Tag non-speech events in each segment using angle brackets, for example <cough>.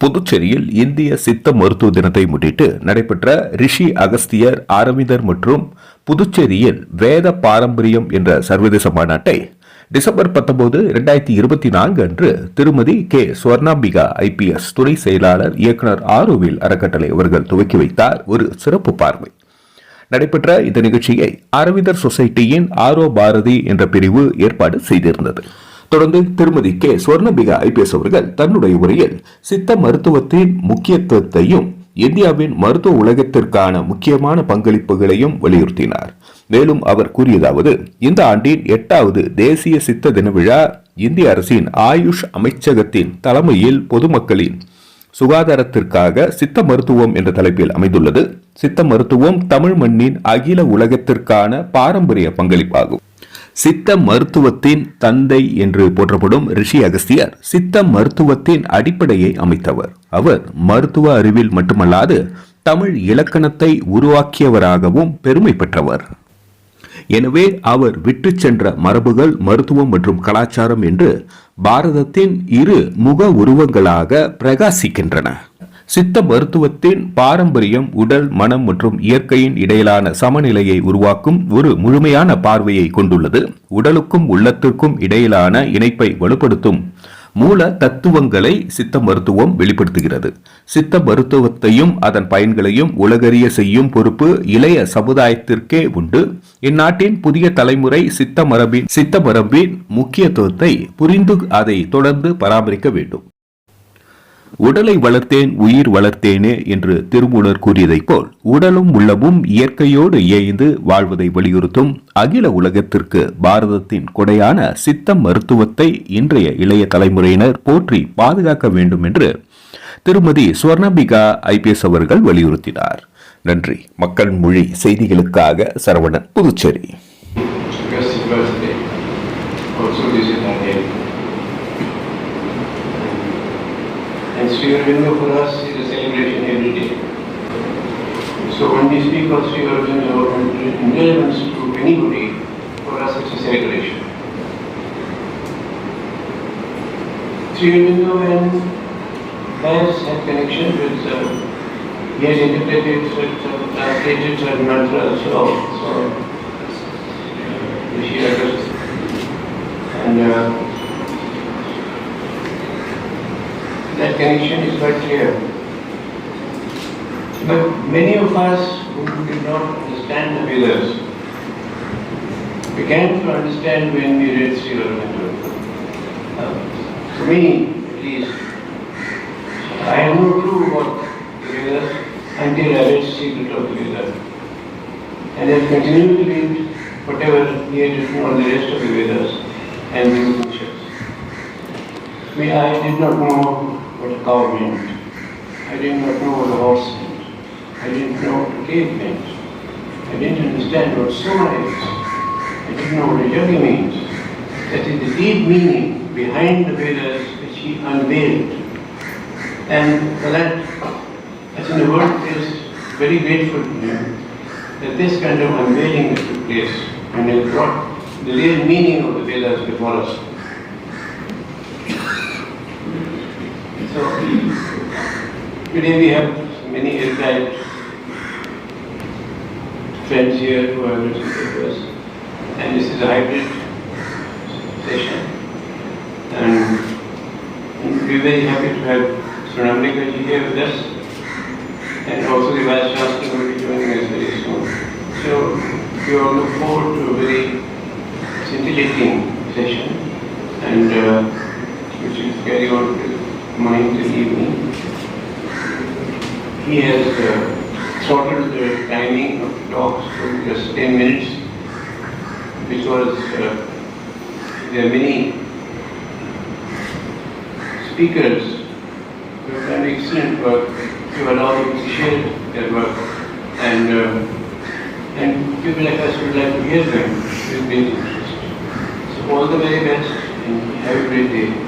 புதுச்சேரியில் இந்திய சித்த மருத்துவ தினத்தை முன்னிட்டு நடைபெற்ற ரிஷி அகஸ்தியர் அரவிந்தர் மற்றும் புதுச்சேரியில் வேத பாரம்பரியம் என்ற சர்வதேச மாநாட்டை டிசம்பர் பத்தொன்பது இரண்டாயிரத்தி இருபத்தி நான்கு அன்று திருமதி கே. ஸ்வர்ணாம்பிகா ஐபிஎஸ் துணை செயலாளர் இயக்குனர் ஆரோவில் அறக்கட்டளை அவர்கள் துவக்கி வைத்தார். ஒரு சிறப்பு பார்வை. நடைபெற்ற இந்த நிகழ்ச்சியை அரவிந்தர் சொசைட்டியின் ஆரோ பாரதி என்ற பிரிவு ஏற்பாடு செய்திருந்தது. தொடர்ந்து திருமதி கே. சுவர்ணபிகா ஐபிஎஸ் அவர்கள் தன்னுடைய உரையில் சித்த மருத்துவத்தின் முக்கியத்துவத்தையும் இந்தியாவின் மருத்துவ உலகத்திற்கான முக்கியமான பங்களிப்புகளையும் வலியுறுத்தினார். மேலும் அவர் கூறியதாவது இந்த ஆண்டின் எட்டாவது தேசிய சித்த தின விழா இந்திய அரசின் ஆயுஷ் அமைச்சகத்தின் தலைமையில் பொதுமக்களின் சுகாதாரத்திற்காக சித்த மருத்துவம் என்ற தலைப்பில் அமைந்துள்ளது. சித்த மருத்துவம் தமிழ் மண்ணின் அகில உலகத்திற்கான பாரம்பரிய பங்களிப்பாகும். சித்த மருத்துவத்தின் தந்தை என்று போற்றப்படும் ரிஷி அகஸ்தியர் சித்த மருத்துவத்தின் அடிப்படையை அமைத்தவர். அவர் மருத்துவ அறிவில் மட்டுமல்லாது தமிழ் இலக்கணத்தை உருவாக்கியவராகவும் பெருமை பெற்றவர். எனவே அவர் விட்டு சென்ற மரபுகள் மருத்துவம் மற்றும் கலாச்சாரம் என்று பாரதத்தின் இரு முக உருவங்களாக பிரகாசிக்கின்றன. சித்த மருத்துவத்தின் பாரம்பரியம் உடல் மனம் மற்றும் இயற்கையின் இடையிலான சமநிலையை உருவாக்கும் ஒரு முழுமையான பார்வையை கொண்டுள்ளது. உடலுக்கும் உள்ளத்திற்கும் இடையிலான இணைப்பை வலுப்படுத்தும் மூல தத்துவங்களை சித்த மருத்துவம் வெளிப்படுத்துகிறது. சித்த மருத்துவத்தையும் அதன் பயன்களையும் உலகறிய செய்யும் பொறுப்பு இளைய சமுதாயத்திற்கே உண்டு. இந்நாட்டின் புதிய தலைமுறை சித்த மரபின் சித்த மரபின் முக்கியத்துவத்தை புரிந்து அதை தொடர்ந்து பராமரிக்க வேண்டும். உடலை வளர்த்தேன் உயிர் வளர்த்தேனே என்று திருமூலர் கூறியதைப் போல் உடலும் உள்ளமும் இயற்கையோடு இயைந்து வாழ்வதை வலியுறுத்தும் அகில உலகத்திற்கு பாரதத்தின் கொடையான சித்த மருத்துவத்தை இன்றைய இளைய தலைமுறையினர் போற்றி பாதுகாக்க வேண்டும் என்று திருமதி ஸ்வர்ணபிகா ஐபிஎஸ் அவர்கள் வலியுறுத்தினார். நன்றி. மக்கள் மொழி செய்திகளுக்காக Saravanan Puducherry. And Sri Aurobindo for us is a celebration every day. So when we speak of Sri Aurobindo in relevance to anybody, for us it's a celebration. Sri Aurobindo and has had connection with, uh, he has interpreted, certain- translated certain mantras of, so Rishi Agast. And uh, that connection is quite clear. But many of us who did not understand the Vedas began to understand when we read Sri Aurobindo. Uh, For me, at least, I had no clue about the Vedas until I read Secret of the Vedas. And I continued to read whatever he had written on the rest of the Vedas and the Upanishads. I did not know what meant. I did not know what a horse meant. I didn't know what a cave meant. I didn't understand what soma is. I didn't know what a yogi means. That is the deep meaning behind the Vedas which he unveiled. And for that, as in the world is very grateful to him that this kind of unveiling took place and it brought the real meaning of the Vedas before us. Today we have many erudite friends here who have written papers, and this is a hybrid session. And we're very happy to have Sonamrika ji here with us, and also the Vice Chancellor will be joining us very soon. So we all look forward to a very scintillating session, and uh, which will carry on morning till evening. He has uh, throttled the timing of talks to just 10 minutes, which was, uh, there are many speakers who have done excellent work to allow them to share their work. And, uh, and people like us would like to hear them with great interest. So all the very best and have a great day.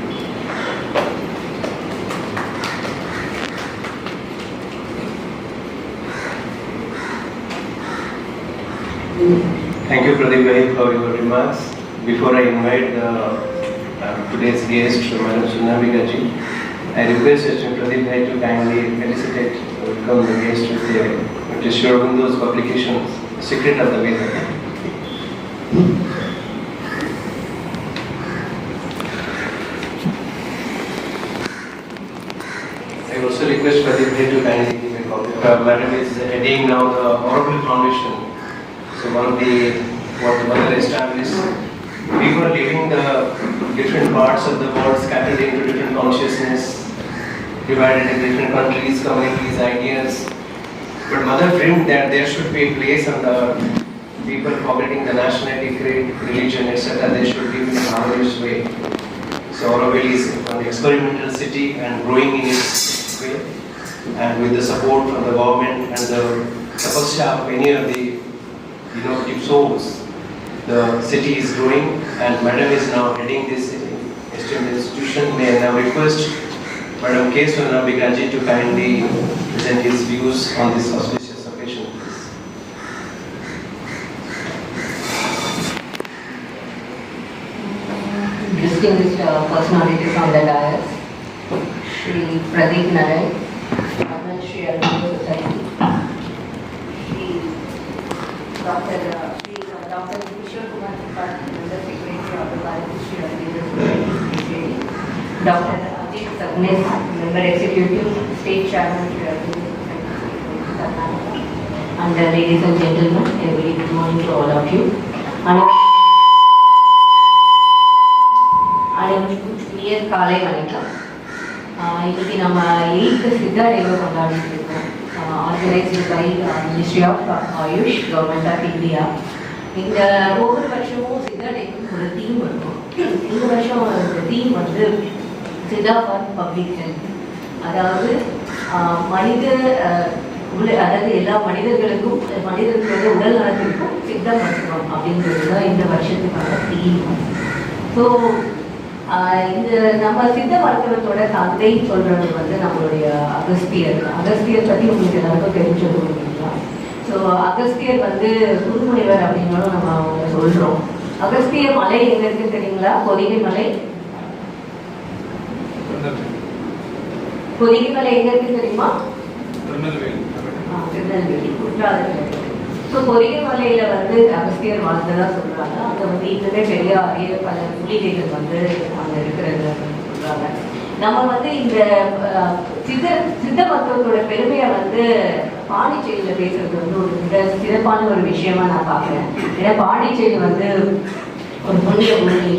Thank you, Pradeep Bhai, for your remarks. Before I invite uh, uh, today's guest, Madam Sunamika ji, I request Sri Pradeep Bhai to kindly felicitate or become the guest with the with the Sri publications, Secret of the Veda. I also request Pradeep Bhai to kindly give a copy. Uh, Madam is heading now the Oracle Foundation. So one the, what the mother established, people are living the different parts of the world scattered into different consciousness, divided in different countries, communities, ideas. But mother dreamed that there should be a place on the people forgetting the nationality, creed, religion, etc. They should live in a harmonious way. So Auroville is an experimental city and growing in its way. And with the support from the government and the tapasya of many of the innovative souls, the city is growing and Madam is now heading this esteemed institution. May I now request Madam K. Sunabikaji to kindly present his views on this auspicious occasion. distinguished uh, personalities on the dais, Shri Pradeep Nayak, the Bharati Shri Aurobindo Society, Dr. Ajit Sagnes, Member Executive, State Chairman Shri Aurobindo And uh, ladies and gentlemen, a very good morning to all of you. And அனைவருக்கும் இனிய காலை வணக்கம் ஆஹ் இன்னைக்கு நம்ம eighth Siddha டேவை கொண்டாடிட்டு organised by ministry of AYUSH government of India இந்த ஒவ்வொரு வருஷமும் சித்தா டேக்கு ஒரு தீம் இருக்கும். இந்த வருஷம் அந்த தீம் வந்து சித்தா ஃபார் பப்ளிக் ஹெல்த் அதாவது மனித உள்ள அதாவது எல்லா மனிதர்களுக்கும் மனிதர்களோட உடல் நலத்திற்கும் சித்தம் மருத்துவம் அப்படின்றது தான் இந்த வருஷத்துக்கான தீம் ஸோ இந்த நம்ம சித்த மருத்துவத்தோட தந்தை சொல்றது வந்து நம்மளுடைய அகஸ்தியர். அகஸ்தியர் பற்றி உங்களுக்கு எல்லாருக்கும் தெரிஞ்சிருக்கும் இல்லைங்களா ஸோ அகஸ்தியர் வந்து குருமுனிவர் அப்படின்னாலும் நம்ம அவங்க சொல்கிறோம் அகஸ்திய மலை எங்க இருக்கு தெரியுங்களா? பொதிகை மலை? பொதிகை மலை எங்க இருக்கு தெரியுமா? திருநெல்வேலி. குற்றாலத்தில் ஸோ பொரிய மலையில வந்து அகஸ்தியர் வாழ்ந்ததா சொல்றாங்க. அதை வந்து இன்னுமே பெரிய அரிய பல மூலிகைகள் வந்து அங்க இருக்கிறது சொல்றாங்க. நம்ம வந்து இந்த அஹ், சித்த சித்த மருத்துவத்தோட பெருமையை வந்து பாண்டிச்சேரியில பேசுறது வந்து ஒரு மிக சிறப்பான ஒரு விஷயமா நான் பார்க்குறேன். ஏன்னா பாண்டிச்சேரி வந்து ஒரு புண்ணிய பூமி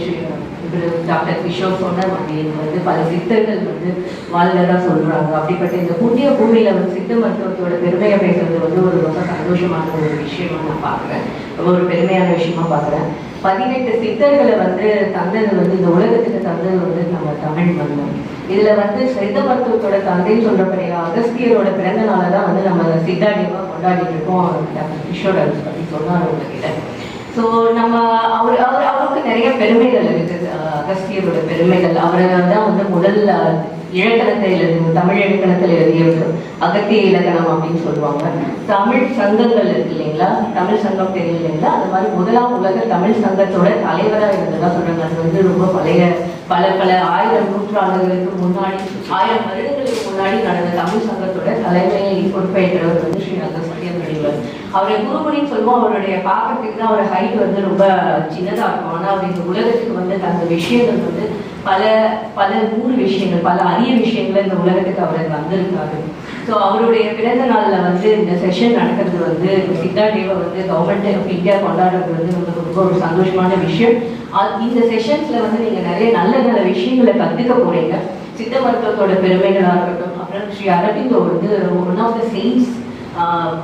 ஸ்ரீ டாக்டர் கிஷோர் சொன்ன மாதிரி வந்து பல சித்தர்கள் வந்து வாழ்ந்ததாக சொல்கிறாங்க அப்படிப்பட்ட இந்த புண்ணிய பூமியில் வந்து சித்த மருத்துவத்தோட பெருமையை பேசுறது வந்து ஒரு ரொம்ப சந்தோஷமான ஒரு விஷயமா நான் பார்க்குறேன். ரொம்ப ஒரு பெருமையான விஷயமா பார்க்குறேன். பதினெட்டு சித்தர்களை வந்து தந்தது வந்து இந்த உலகத்துக்கு தந்தது வந்து நம்ம தமிழ் மன்னர் இதுல வந்து சித்த மருத்துவத்தோட தந்தைன்னு சொல்றபடியா அகஸ்தியரோட பிறந்த நாளை தான் வந்து நம்ம சித்தாடியமாக கொண்டாடிட்டு இருக்கோம். டாக்டர் கிஷோர் பற்றி சொன்னார் உங்ககிட்ட. ஸோ நம்ம அவர் அவர் அவருக்கு நிறைய பெருமைகள் இருக்குது. அகஸ்தியரோட பெருமைகள். அவரை தான் வந்து முதல் இலக்கணத்தை எழுதி தமிழ் இலக்கணத்தில் எழுதியவர் அகத்திய இலக்கணம் அப்படின்னு சொல்லுவாங்க. தமிழ் சங்கங்கள் இருக்கு இல்லைங்களா? தமிழ் சங்கம் தெரியல இல்லைங்களா? அது மாதிரி முதலாம் உலக தமிழ் சங்கத்தோட தலைவராக இருந்ததா சொல்றாங்க. அது வந்து ரொம்ப பழைய பல பல ஆயிரம் நூற்றாண்டுகளுக்கு முன்னாடி ஆயிரம் வருடங்களுக்கு முன்னாடி நடந்த தமிழ் சங்கத்தோட தலைமையை பொறுப்பேற்றவர் வந்து ஸ்ரீ அகஸ்தியர். அவரை குருமணின்னு சொல்லுவோம் அவருடைய பார்க்கறதுக்கு தான் அவர் ஹைட் வந்து ரொம்ப சின்னதாக இருக்கும். ஆனால் அவர் இந்த உலகத்துக்கு வந்து தந்த விஷயங்கள் வந்து பல பல நூறு விஷயங்கள் பல அரிய விஷயங்கள் இந்த உலகத்துக்கு அவர் வந்திருக்காரு ஸோ அவருடைய பிறந்த நாளில் வந்து இந்த செஷன் நடக்கிறது வந்து சித்தா டேவை வந்து கவர்மெண்ட் ஆஃப் இந்தியா கொண்டாடுறது வந்து ரொம்ப ரொம்ப ஒரு சந்தோஷமான விஷயம். இந்த செஷன்ஸில் வந்து நீங்கள் நிறைய நல்ல நல்ல விஷயங்களை கற்றுக்க போகிறீங்க சித்த மருத்துவத்தோட பெருமைகளாக இருக்கட்டும் அப்புறம் ஸ்ரீ அரபிந்தோ வந்து one of the saints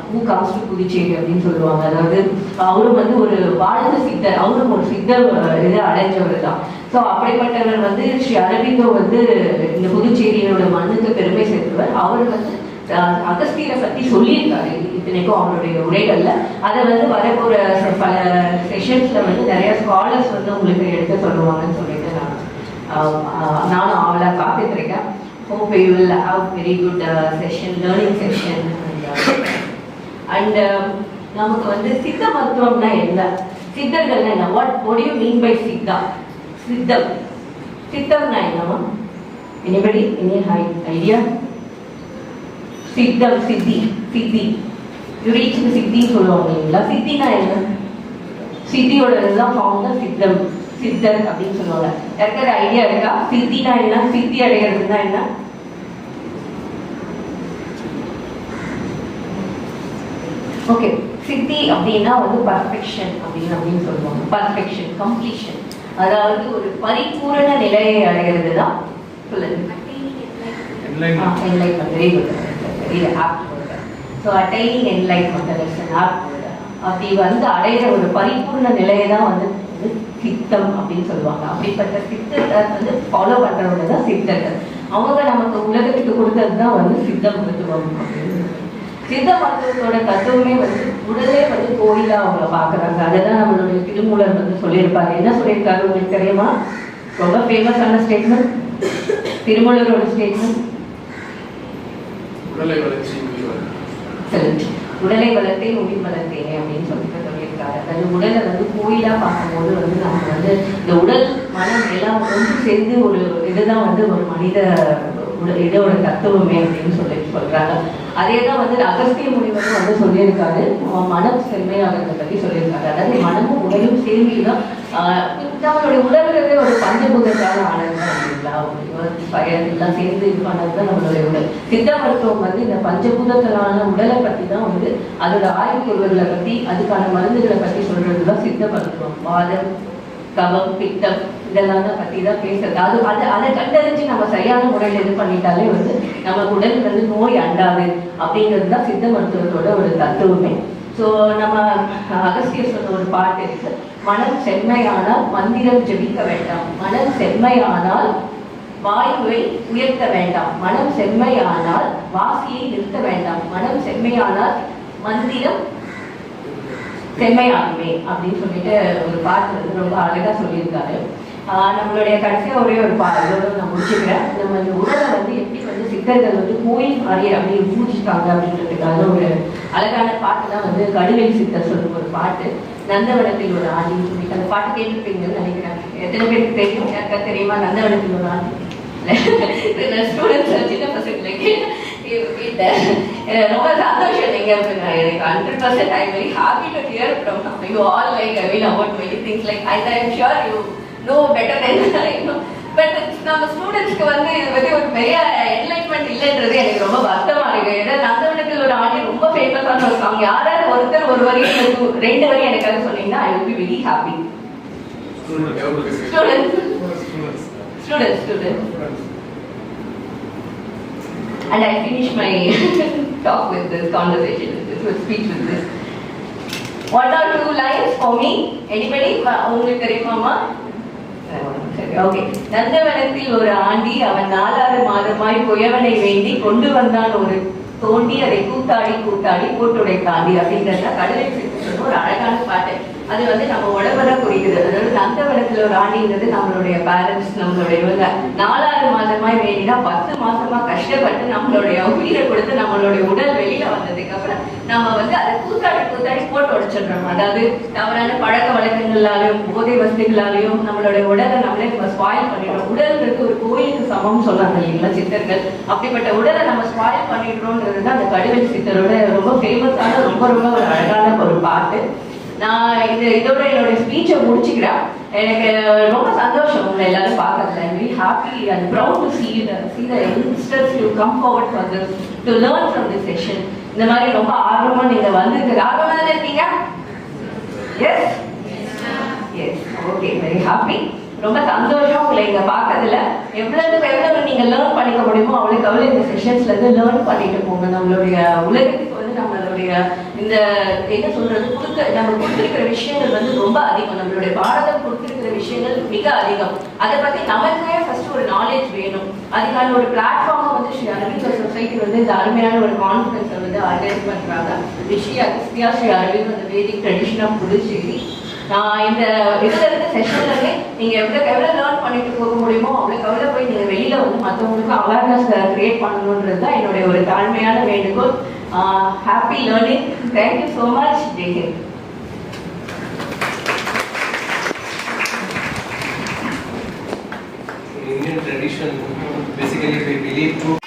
who comes to Puducherry அப்படின்னு சொல்லுவாங்க. அதாவது அவரும் வந்து ஒரு வாழ்ந்த சித்தர் அவரும் ஒரு சித்தர் இது இதை அடைஞ்சவர் தான். ஸோ அப்படிப்பட்டவர் வந்து ஸ்ரீ அரவிந்தோ வந்து இந்த புதுச்சேரியோட மண்ணுக்கு பெருமை சேர்த்தவர். அவர் வந்து அஹ், அகஸ்தியரை பத்தி சொல்லியிருக்காரு இத்தனைக்கும் அவருடைய உரைகள்ல. அதை வந்து வரப்போற பல செஷன்ஸ்ல வந்து நிறைய ஸ்காலர்ஸ் வந்து உங்களுக்கு எடுத்து சொல்லுவாங்கன்னு சொல்லிட்டு நான் நானும் அவளை காத்துட்டு இருக்கேன் hope you will have very good session learning session. And um, நமக்கு வந்து சித்த மருத்துவம்னா என்ன? சித்தர்கள்னா என்ன? What what mean by Siddha? சித்தம். சித்தம்னா என்னமா எனிபடி எனி ஐடியா சித்தம் சித்தி சித்தி. ரீச் சித்தின்னு சொல்லுவாங்க இல்லைங்களா? சித்தினா என்ன? சித்தியோட இதுதான் ஃபார்ம் தான் சித்தம். சித்தர் அப்படின்னு சொல்லுவாங்க. இருக்கிற ஐடியா இருக்கா? சித்தினா என்ன? சித்தி அடைகிறதுனா என்ன? ஓகே சித்தி அப்படின்னா வந்து பர்ஃபெக்ஷன் அப்படின்னு அப்படின்னு சொல்லுவாங்க. பர்ஃபெக்ஷன் கம்ப்ளீஷன் அதாவது ஒரு பரிபூரண நிலையை அடைகிறது தான் so attaining enlightenment is an apt word அப்படி வந்து அடைகிற ஒரு பரிபூர்ண நிலையை தான் வந்து சித்தம் அப்படின்னு சொல்லுவாங்க. அப்படிப்பட்ட சித்தத்தை வந்து ஃபாலோ பண்றவங்க தான் சித்தர்கள். அவங்க நமக்கு உலகத்துக்கு கொடுத்தது தான் வந்து சித்த மருத்துவம் அப்படின்னு சித்த மருத்துவத்தோட தத்துவமே வந்து உடலே வந்து கோயிலா அவங்க பாக்குறாங்க அதுதான் நம்மளுடைய திருமூலர் வந்து சொல்லியிருப்பாரு. என்ன சொல்லியிருக்காரு உங்களுக்கு தெரியுமா? ரொம்ப ஃபேமஸான ஸ்டேட்மெண்ட் திருமூலரோட ஸ்டேட்மெண்ட் உடலை வளர்ச்சி உடலை வளர்த்தேன் உயிர் வளர்த்தேன் அப்படின்னு சொல்லிட்டு சொல்லியிருக்காரு. அதாவது உடலை வந்து கோயிலா பார்க்கும்போது வந்து நம்ம வந்து இந்த உடல் மனம் எல்லாம் ஒன்று சேர்ந்து ஒரு இதுதான் வந்து ஒரு மனித இதோட தத்துவமே அப்படின்னு சொல்லி சொல்றாங்க. அதே தான் வந்து அகஸ்திய முனிவரும் வந்து சொல்லியிருக்காரு. மனம் செம்மையாகிறத பத்தி சொல்லியிருக்காரு. அதாவது மனமும் உடலும் சேர்ந்து தான் ஆஹ் நம்மளுடைய உடல்ங்கிறதே ஒரு பஞ்சபூதத்தான ஆனந்தம் தான் இல்லைங்களா எல்லாம் சேர்ந்து இது பண்ணது தான் நம்மளுடைய உடல். சித்த மருத்துவம் வந்து இந்த பஞ்சபூதத்தலான உடலை பத்தி தான் வந்து அதோட ஆய்வுக்குறிவுகளை பத்தி அதுக்கான மருந்துகளை பத்தி சொல்றது தான் சித்த மருத்துவம். வாதம் கபம் பித்தம் இதெல்லாம் தான் பத்தி தான் பேசுறது. அது அது அதை கண்டறிஞ்சு நம்ம சரியான முறையில் இது பண்ணிட்டாலே வந்து நம்ம உடல் வந்து நோய் அண்டாது அப்படிங்கிறது தான் சித்த மருத்துவத்தோட ஒரு தத்துவமே. ஸோ நம்ம அகஸ்தியர் சொன்ன ஒரு பாட்டு இருக்கு. மனம் செம்மையானால் மந்திரம் ஜெபிக்க வேண்டாம். மனம் செம்மையானால் வாயுவை உயர்த்த வேண்டாம். மனம் செம்மையானால் வாசியை நிறுத்த வேண்டாம். மனம் செம்மையானால் மந்திரம் செம்மையாகுமே அப்படின்னு சொல்லிட்டு ஒரு பாட்டு வந்து ரொம்ப அழகா சொல்லியிருக்காரு. நம்மளுடைய கடைசியா ஒரே ஒரு பா நான் முடிச்சுக்கிறேன். நம்ம இந்த உடலை வந்து எப்படி வந்து சித்தர்கள் வந்து கோயில் மாதிரி அப்படியே பூஜிக்காங்க அப்படின்றதுக்காக ஒரு அழகான பாட்டு தான் வந்து கடுவை சித்தர் சொல்லும் ஒரு பாட்டு. நந்தவனத்தில் ஒரு ஆதி அந்த பாட்டு கேட்டிருப்பீங்கன்னு நினைக்கிறேன். எத்தனை பேருக்கு தெரியும்? யாருக்கா தெரியுமா? நந்தவனத்தில் ஒரு ஆதி. ஸ்டூடெண்ட்ஸ் சின்ன பசங்களுக்கு ரொம்ப சந்தோஷம் நீங்க எனக்கு hundred percent I very happy to hear from you all like I mean about many things like I I'm am sure you know better then but நம்ம ஸ்டூடெண்ட்ஸ்க்கு வந்து இது பத்தி ஒரு பெரிய என்லைட்மெண்ட் இல்லைன்றது எனக்கு ரொம்ப வருத்தமா இருக்கு ஏன்னா நந்தவனத்தில் ஒரு ஆடி ரொம்ப ஃபேமஸான ஒரு சாங் யாராவது ஒருத்தர் ஒரு வரி ரெண்டு வரி எனக்கு அது சொன்னீங்கன்னா I will be very happy students students students And I finish my <laughs> talk with this conversation, with this, with speech with this. One or two lines for me. Anybody? ம- உங்களுக்கு தெரியுமாமா? ஓகே. நந்தவனத்தில் ஒரு ஆண்டி அவன் நாலாறு மாதமாய் குயவனை வேண்டி கொண்டு வந்தான் ஒரு தோண்டி அதை கூத்தாடி கூத்தாடி போட்டுடைத்தாண்டி அப்படின்றத கடலை ஒரு அழகான பாட்டு. அது வந்து நம்ம உடம்புல குறிக்கிறது. அதாவது நந்தவனத்துல ஒரு ஆண்டிங்கிறது நம்மளுடைய பேரண்ட்ஸ் நம்மளுடைய இவங்க. நாலாறு மாதமாய் வேண்டினா பத்து மாசமா கஷ்டப்பட்டு நம்மளுடைய உயிரை கொடுத்து நம்மளுடைய உடல் வெளியில வந்ததுக்கு அப்புறம் நம்ம வந்து அதை கூத்தாடி கூத்தாடி போட்டு உடைச்சிடுறோம். அதாவது தவறான பழக்க வழக்கங்களாலையும் போதை வசதிகளாலையும் நம்மளுடைய உடலை நம்மளே நம்ம ஸ்பாயில் பண்ணிடுறோம். உடல்ன்றது ஒரு கோயிலுக்கு சமம் சொன்னாங்க இல்லைங்களா சித்தர்கள்? அப்படிப்பட்ட உடலை நம்ம ஸ்பாயில் பண்ணிடுறோம்ன்றது தான் அந்த கடுவெளி சித்தரோட ரொம்ப ஃபேமஸான ரொம்ப ரொம்ப ஒரு அழகான ஒரு பாட்டு. நான் இது இதோட என்னுடைய ஸ்பீச்சை முடிச்சுக்கிறேன். எனக்கு ரொம்ப சந்தோஷம் உங்களை எல்லாரும் பார்க்கறதுல. I'm very happy and proud to see the see the youngsters you come forward for this to learn from this session இந்த மாதிரி ரொம்ப ஆர்வமாக நீங்கள் வந்து ஆர்வமாக தானே இருக்கீங்க? எஸ் ஓகே வெரி ஹாப்பி ரொம்ப சந்தோஷம் உங்களை இங்க பார்க்கறதுல எவ்வளவுக்கு எவ்வளவு நீங்க லேர்ன் பண்ணிக்க முடியுமோ அவ்வளவுக்கு அவ்வளவு இந்த செஷன்ஸ்ல இருந்து லேர்ன் பண்ணிட்டு போங்க. நம்மளுடைய உலகத்துக்கு வந்து நம்மளுடைய இந்த என்ன சொல்றது கொடுக்க நம்ம கொடுத்திருக்கிற விஷயங்கள் வந்து ரொம்ப அதிகம். நம்மளுடைய பாரதம் கொடுத்திருக்கிற விஷயங்கள் மிக அதிகம். அதை பத்தி நமக்கே ஃபர்ஸ்ட் ஒரு நாலேஜ் வேணும். அதுக்கான ஒரு பிளாட்ஃபார்மை வந்து ஸ்ரீ அரவிந்த் சொசைட்டி வந்து இந்த அருமையான ஒரு கான்ஃபரன்ஸை வந்து ஆர்கனைஸ் பண்றாங்க. ரிஷி அகஸ்தியா ஸ்ரீ அரவிந்த் அந்த வேதிக் ட்ரெடிஷன் ஆஃப் புதுச்சேரி. இந்த இதுல இருந்து செஷன்ல இருந்து நீங்க எவ்வளவு எவ்வளவு லேர்ன் பண்ணிட்டு போக முடியுமோ அவ்வளவுக்கு அவ்வளவு போய் நீங்க வெளியில வந்து மத்தவங்களுக்கு அவேர்னஸ் கிரியேட் பண்ணணுன்றது தான் என்னுடைய ஒரு தாழ்மையான வேண்டுகோள். Happy learning thank you so much Jai Hind Indian tradition, Basically, we believe two